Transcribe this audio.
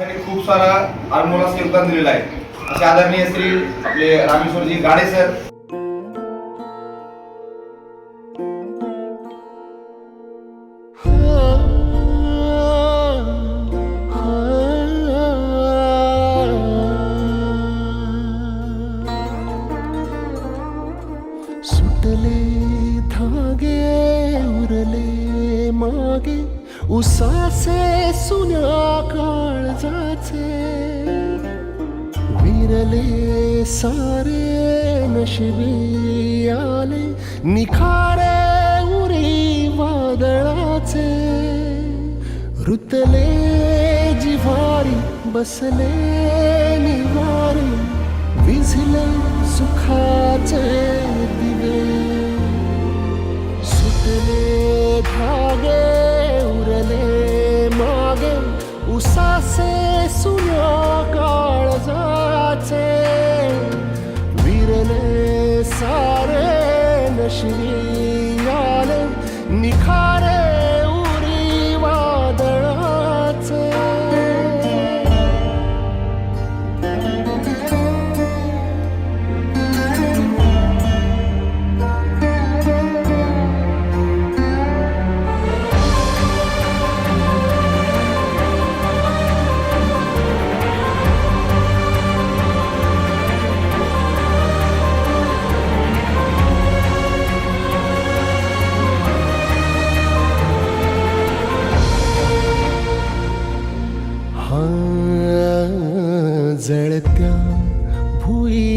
त्यासाठी खूप सारा अनमोलाचं योगदान दिलेलं आहे. असे आदरणीय श्री आपले रामेश्वरजी गाडे सर. उरले मागे उसासे सुन्या काळजाचे विरले सारे नशिबी आले निखारे उरी वादळाचे. रुतले जिवारी बसले निवारी विझले सुखाचे दिवे. उसासे सुन्या काळजाचे विरले सारे नशवी आले जळत्या भुई